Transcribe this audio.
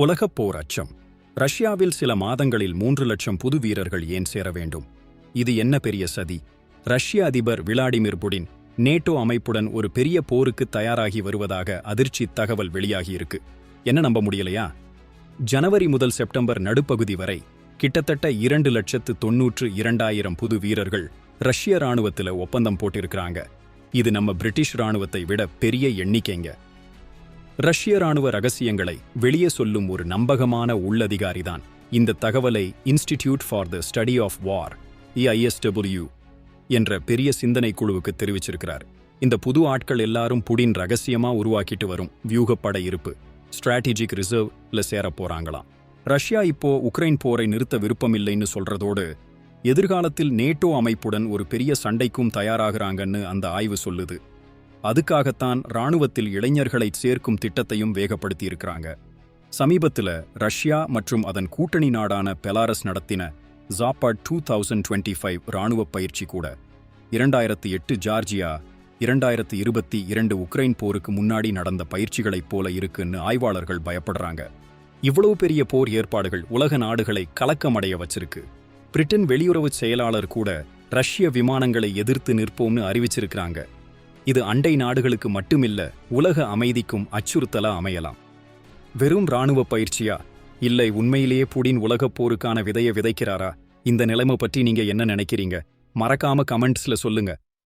உலகப் போர் அச்சம் ரஷ்யாவில் சில மாதங்களில் மூன்று லட்சம் புது வீரர்கள் ஏன் சேர வேண்டும்? இது என்ன பெரிய சதி? ரஷ்ய அதிபர் விளாடிமிர் புடின் நேட்டோ அமைப்புடன் ஒரு பெரிய போருக்கு தயாராகி வருவதாக அதிர்ச்சி தகவல் வெளியாகியிருக்கு. என்ன நம்ப முடியலையா? ஜனவரி முதல் செப்டம்பர் நடுப்பகுதி வரை கிட்டத்தட்ட இரண்டு லட்சத்து தொன்னூற்று இரண்டாயிரம் புது வீரர்கள் ரஷ்ய ராணுவத்தில் ஒப்பந்தம் போட்டிருக்கிறாங்க. இது நம்ம பிரிட்டிஷ் ராணுவத்தை விட பெரிய எண்ணிக்கைங்க. ரஷ்ய ராணுவ ரகசியங்களை வெளியே சொல்லும் ஒரு நம்பகமான உள்ளதிகாரிதான். இந்த தகவலை institute for the study of war ISW என்ற பெரிய சிந்தனை குழுவுக்கு தெரிவிச்சிருக்கிறார். இந்த புது ஆட்கள் எல்லாரும் புடின் ரகசியமா உருவாக்கிட்டு வரும் வியூகப்பட இருப்பு ஸ்ட்ராட்டஜிக் ரிசர்வ்ல சேர போறாங்களாம். ரஷ்யா இப்போ உக்ரைன் போரை நிறுத்த விருப்பமில்லைன்னு சொல்றதோடு எதிர்காலத்தில் நேட்டோ அமைப்புடன் ஒரு பெரிய சண்டைக்கும் தயாராகிறாங்கன்னு அந்த ஆய்வு சொல்லுது. அதுக்காகத்தான் ராணுவத்தில் இளைஞர்களை சேர்க்கும் திட்டத்தையும் வேகப்படுத்தியிருக்கிறாங்க. சமீபத்தில் சமீபத்துல ரஷ்யா மற்றும் அதன் கூட்டணி நாடான பெலாரஸ் நடத்தின Zapad two thousand twenty five ராணுவ பயிற்சி கூட. இரண்டாயிரத்து எட்டு ஜார்ஜியா இரண்டாயிரத்து இருபத்தி இரண்டு உக்ரைன் போருக்கு முன்னாடி நடந்த பயிற்சிகளைப் போல இருக்குன்னு ஆய்வாளர்கள் பயப்படுறாங்க. இவ்வளவு பெரிய போர் ஏற்பாடுகள் உலக நாடுகளை கலக்கமடைய வச்சிருக்கு. பிரிட்டன் வெளியுறவு செயலாளர் கூட ரஷ்ய விமானங்களை எதிர்த்து நிற்போம்னு அறிவிச்சிருக்கிறாங்க. இது அண்டை நாடுகளுக்கு மட்டுமில்ல உலக அமைதிக்கும் அச்சுறுத்தலா அமையலாம். வெறும் இராணுவ பயிற்சியா? இல்லை உண்மையிலேயே புடின் உலகப் போருக்கான விதைய விதைக்கிறாரா? இந்த நிலைமை பற்றி நீங்க என்ன நினைக்கிறீங்க? மறக்காம கமெண்ட்ஸ்ல சொல்லுங்க.